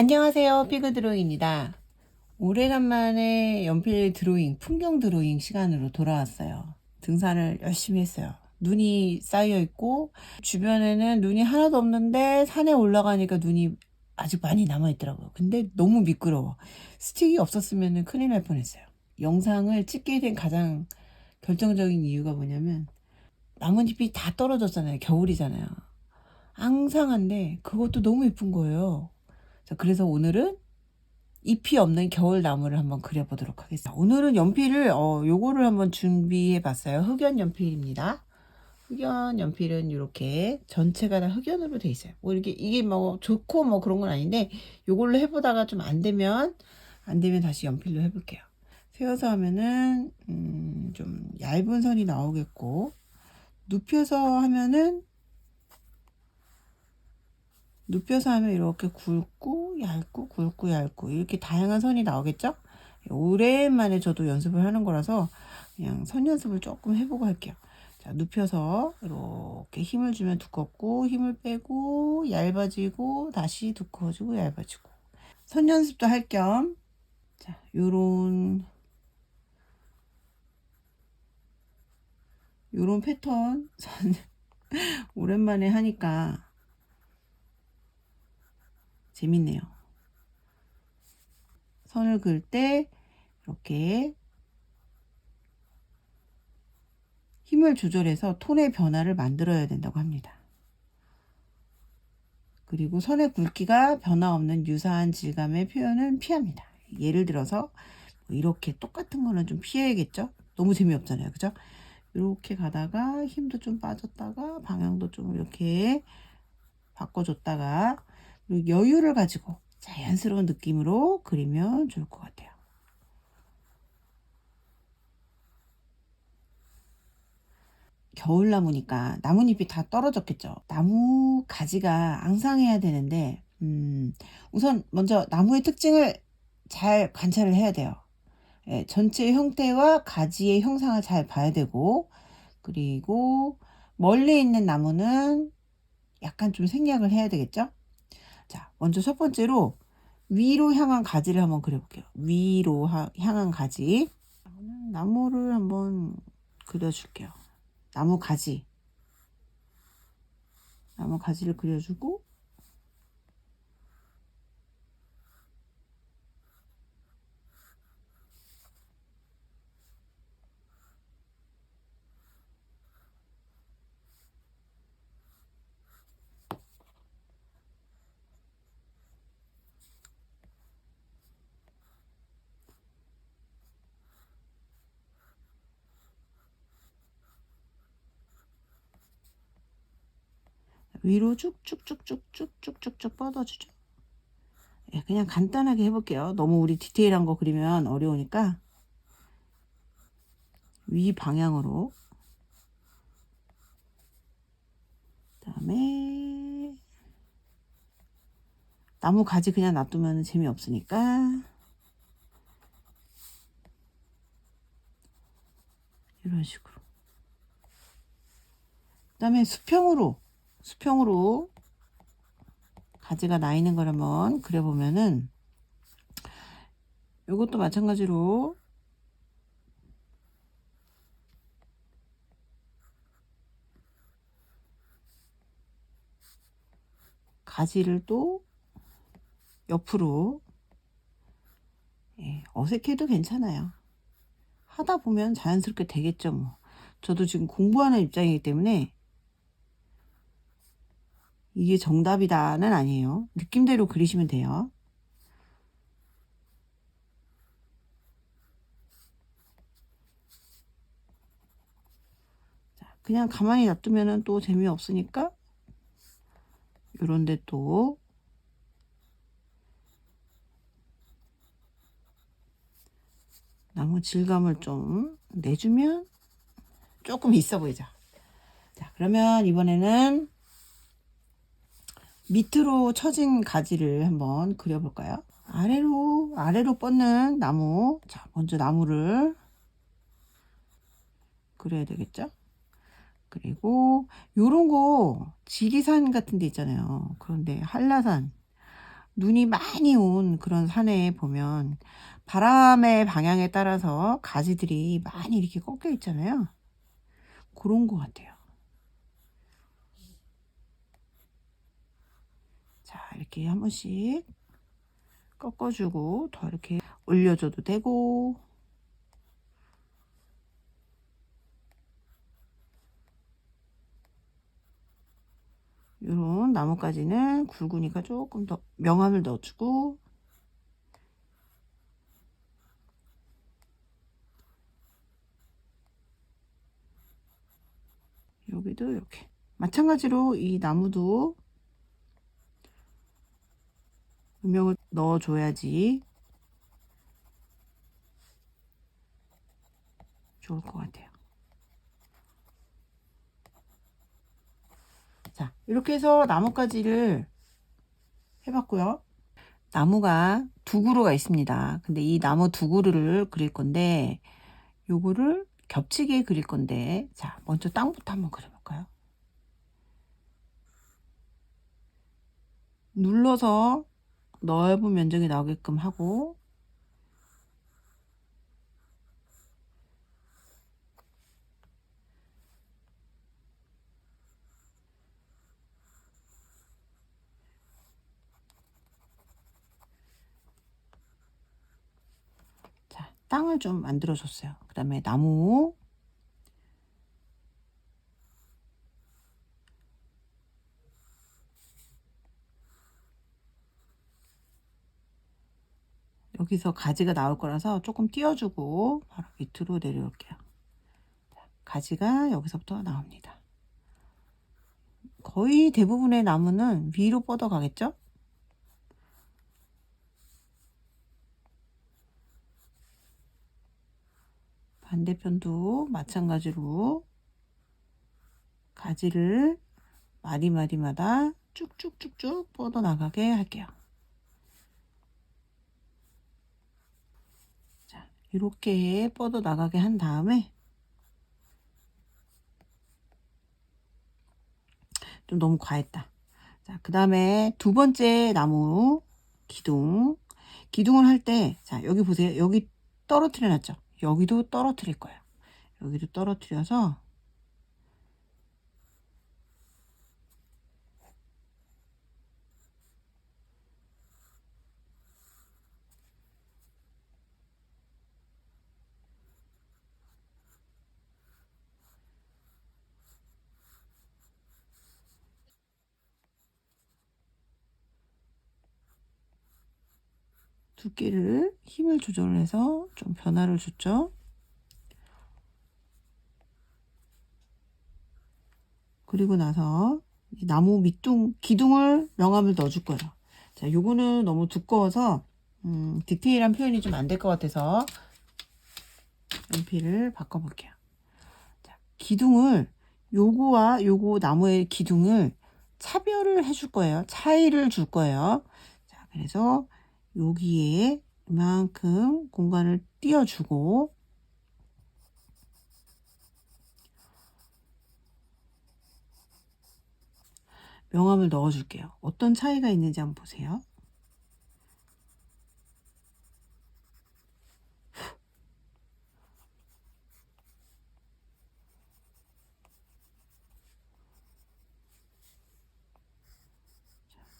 안녕하세요. 피그 드로잉입니다. 오래간만에 연필 드로잉, 풍경 드로잉 시간으로 돌아왔어요. 등산을 열심히 했어요. 눈이 쌓여 있고, 주변에는 눈이 하나도 없는데, 산에 올라가니까 눈이 아직 많이 남아 있더라고요. 근데 너무 미끄러워. 스틱이 없었으면 큰일 날 뻔했어요. 영상을 찍게 된 가장 결정적인 이유가 뭐냐면, 나뭇잎이 다 떨어졌잖아요. 겨울이잖아요. 앙상한데, 그것도 너무 예쁜 거예요. 자, 그래서 오늘은 잎이 없는 겨울 나무를 한번 그려보도록 하겠습니다. 오늘은 연필을 어 요거를 한번 준비해 봤어요. 흑연 연필입니다. 흑연 연필은 이렇게 전체가 다 흑연으로 돼 있어요. 뭐 이렇게 이게 뭐 좋고 뭐 그런 건 아닌데 요걸로 해보다가 좀 안 되면 안 되면 다시 연필로 해볼게요. 세워서 하면은 음, 좀 얇은 선이 나오겠고 눕혀서 하면은 눕혀서 하면 이렇게 굵고 얇고 굵고 얇고 이렇게 다양한 선이 나오겠죠? 오랜만에 저도 연습을 하는 거라서 그냥 선 연습을 조금 해보고 할게요. 자, 눕혀서 이렇게 힘을 주면 두껍고 힘을 빼고 얇아지고 다시 두꺼워지고 얇아지고 선 연습도 할 겸 자, 요런 요런 패턴 선 오랜만에 하니까 재밌네요. 선을 그을 때 이렇게 힘을 조절해서 톤의 변화를 만들어야 된다고 합니다. 그리고 선의 굵기가 변화 없는 유사한 질감의 표현은 피합니다. 예를 들어서 뭐 이렇게 똑같은 거는 좀 피해야겠죠? 너무 재미없잖아요. 그죠? 이렇게 가다가 힘도 좀 빠졌다가 방향도 좀 이렇게 바꿔줬다가 여유를 가지고 자연스러운 느낌으로 그리면 좋을 것 같아요. 겨울나무니까 나뭇잎이 다 떨어졌겠죠. 나무 가지가 앙상해야 되는데, 음, 우선 먼저 나무의 특징을 잘 관찰을 해야 돼요. 예, 전체 형태와 가지의 형상을 잘 봐야 되고, 그리고 멀리 있는 나무는 약간 좀 생략을 해야 되겠죠? 자, 먼저 첫 번째로 위로 향한 가지를 한번 그려볼게요. 위로 하- 향한 가지. 나무를 한번 그려줄게요. 나무 가지. 나무 가지를 그려주고, 위로 쭉쭉쭉쭉쭉쭉쭉 뻗어주죠. 예, 그냥 간단하게 해볼게요. 너무 우리 디테일한 거 그리면 어려우니까 위 방향으로 그다음에 나무 가지 그냥 놔두면 재미없으니까 이런 식으로 그 다음에 수평으로 수평으로 가지가 나 있는 걸 한번 그려보면은 이것도 마찬가지로 가지를 또 옆으로 예, 어색해도 괜찮아요. 하다 보면 자연스럽게 되겠죠 뭐. 저도 지금 공부하는 입장이기 때문에 이게 정답이다는 아니에요. 느낌대로 그리시면 돼요. 자, 그냥 가만히 놔두면 또 재미없으니까 요런데 또 나무 질감을 좀 내주면 조금 있어 보이죠. 자, 그러면 이번에는 밑으로 처진 가지를 한번 그려볼까요? 아래로 아래로 뻗는 나무 자 먼저 나무를 그려야 되겠죠? 그리고 요런 거 지리산 같은 데 있잖아요 그런데 한라산 눈이 많이 온 그런 산에 보면 바람의 방향에 따라서 가지들이 많이 이렇게 꺾여 있잖아요. 그런 것 같아요. 자, 이렇게 한 번씩 꺾어주고 더 이렇게 올려줘도 되고. 요런 나뭇가지는 굵으니까 조금 더 명암을 넣어주고. 여기도 이렇게. 마찬가지로 이 나무도 음영을 넣어줘야지 좋을 것 같아요. 자, 이렇게 해서 나뭇가지를 해봤고요. 나무가 두 그루가 있습니다. 근데 이 나무 두 그루를 그릴 건데, 요거를 겹치게 그릴 건데, 자, 먼저 땅부터 한번 그려볼까요? 눌러서 넓은 면적이 나오게끔 하고, 자, 땅을 좀 만들어줬어요. 그 다음에 나무, 여기서 가지가 나올 거라서 조금 띄워주고 바로 밑으로 내려올게요. 자, 가지가 여기서부터 나옵니다. 거의 대부분의 나무는 위로 뻗어 가겠죠? 반대편도 마찬가지로 가지를 마디마디마다 쭉쭉쭉쭉 뻗어 나가게 할게요. 자, 이렇게 뻗어 나가게 한 다음에 좀 너무 과했다. 자, 그 다음에 두 번째 나무 기둥. 기둥을 할 때, 자, 여기 보세요. 여기 떨어뜨려 놨죠? 여기도 떨어뜨릴 거예요. 여기도 떨어뜨려서 두께를 힘을 조절해서 좀 변화를 줬죠. 그리고 나서 이 나무 밑둥 기둥을 명암을 넣어줄 거예요. 자, 요거는 너무 두꺼워서 음, 디테일한 표현이 좀 안 될 것 같아서 연필을 바꿔볼게요. 자, 기둥을 요거와 요거 나무의 기둥을 차별을 해줄 거예요. 차이를 줄 거예요. 자, 그래서 여기에 이만큼 공간을 띄워주고 명암을 넣어줄게요. 어떤 차이가 있는지 한번 보세요.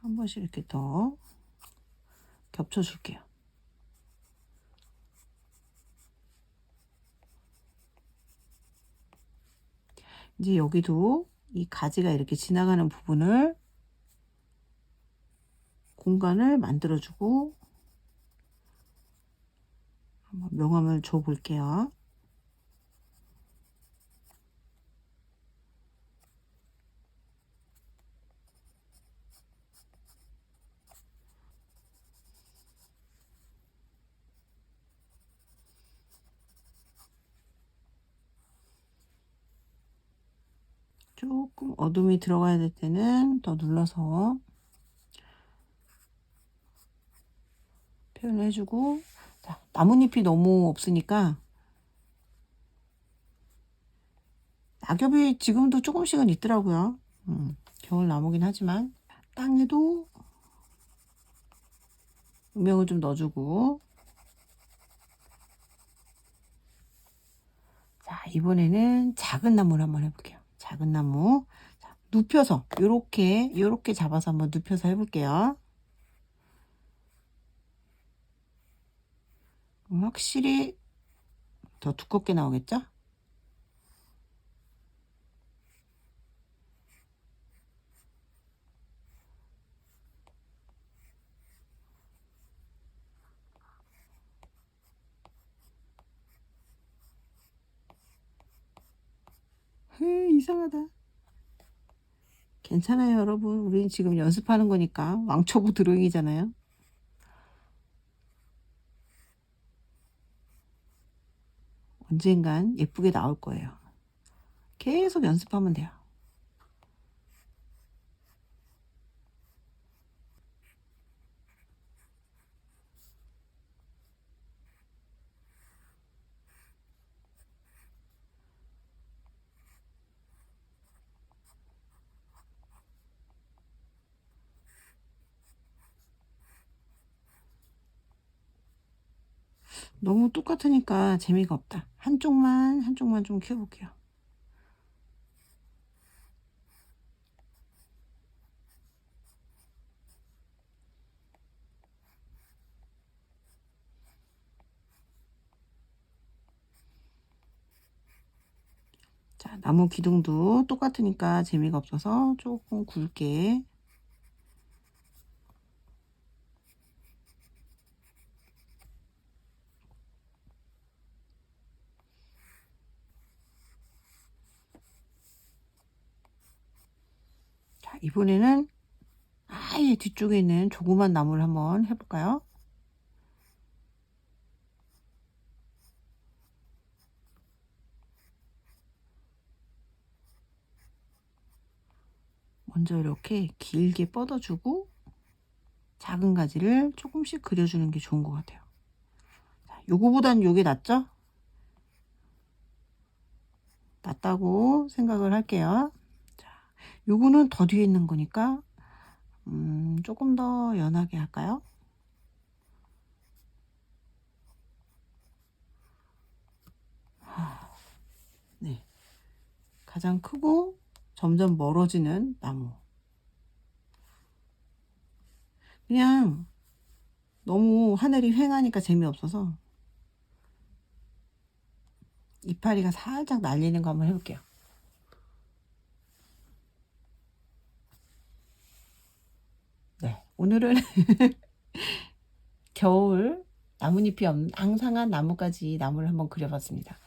한 번씩 이렇게 더 겹쳐줄게요. 이제 여기도 이 가지가 이렇게 지나가는 부분을 공간을 만들어주고 명암을 줘 볼게요. 조금 어둠이 들어가야 될 때는 더 눌러서 표현을 해주고 자, 나뭇잎이 너무 없으니까 낙엽이 지금도 조금씩은 있더라고요. 음, 겨울 나무긴 하지만 땅에도 음영을 좀 넣어주고 자 이번에는 작은 나무를 한번 해볼게요 작은 나무 자, 눕혀서 요렇게 요렇게 잡아서 한번 눕혀서 해볼게요 음, 확실히 더 두껍게 나오겠죠? 헤, 이상하다. 괜찮아요, 여러분. 우린 지금 연습하는 거니까. 왕초보 드로잉이잖아요. 언젠간 예쁘게 나올 거예요. 계속 연습하면 돼요. 너무 똑같으니까 재미가 없다. 한쪽만, 한쪽만 좀 키워볼게요. 자, 나무 기둥도 똑같으니까 재미가 없어서 조금 굵게 자, 이번에는 아예 뒤쪽에 있는 조그만 나무를 한번 해볼까요? 먼저 이렇게 길게 뻗어주고 작은 가지를 조금씩 그려주는 게 좋은 것 같아요. 자, 요거보단 요게 낫죠? 낫다고 생각을 할게요. 자, 요거는 더 뒤에 있는 거니까 음, 조금 더 연하게 할까요? 하, 네. 가장 크고 점점 멀어지는 나무. 그냥 너무 하늘이 휑하니까 재미없어서 이파리가 살짝 날리는 거 한번 해볼게요. 네, 오늘은 겨울 나뭇잎이 없는 앙상한 나무까지 나무를 한번 그려봤습니다.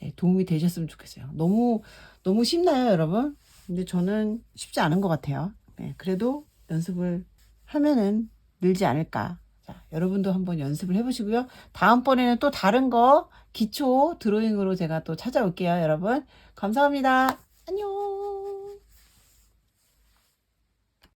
네, 도움이 되셨으면 좋겠어요. 너무 너무 쉽나요, 여러분? 근데 저는 쉽지 않은 것 같아요. 네, 그래도 연습을 하면은 늘지 않을까. 자, 여러분도 한번 연습을 해보시고요. 다음번에는 또 다른 거 기초 드로잉으로 제가 또 찾아올게요, 여러분. 감사합니다.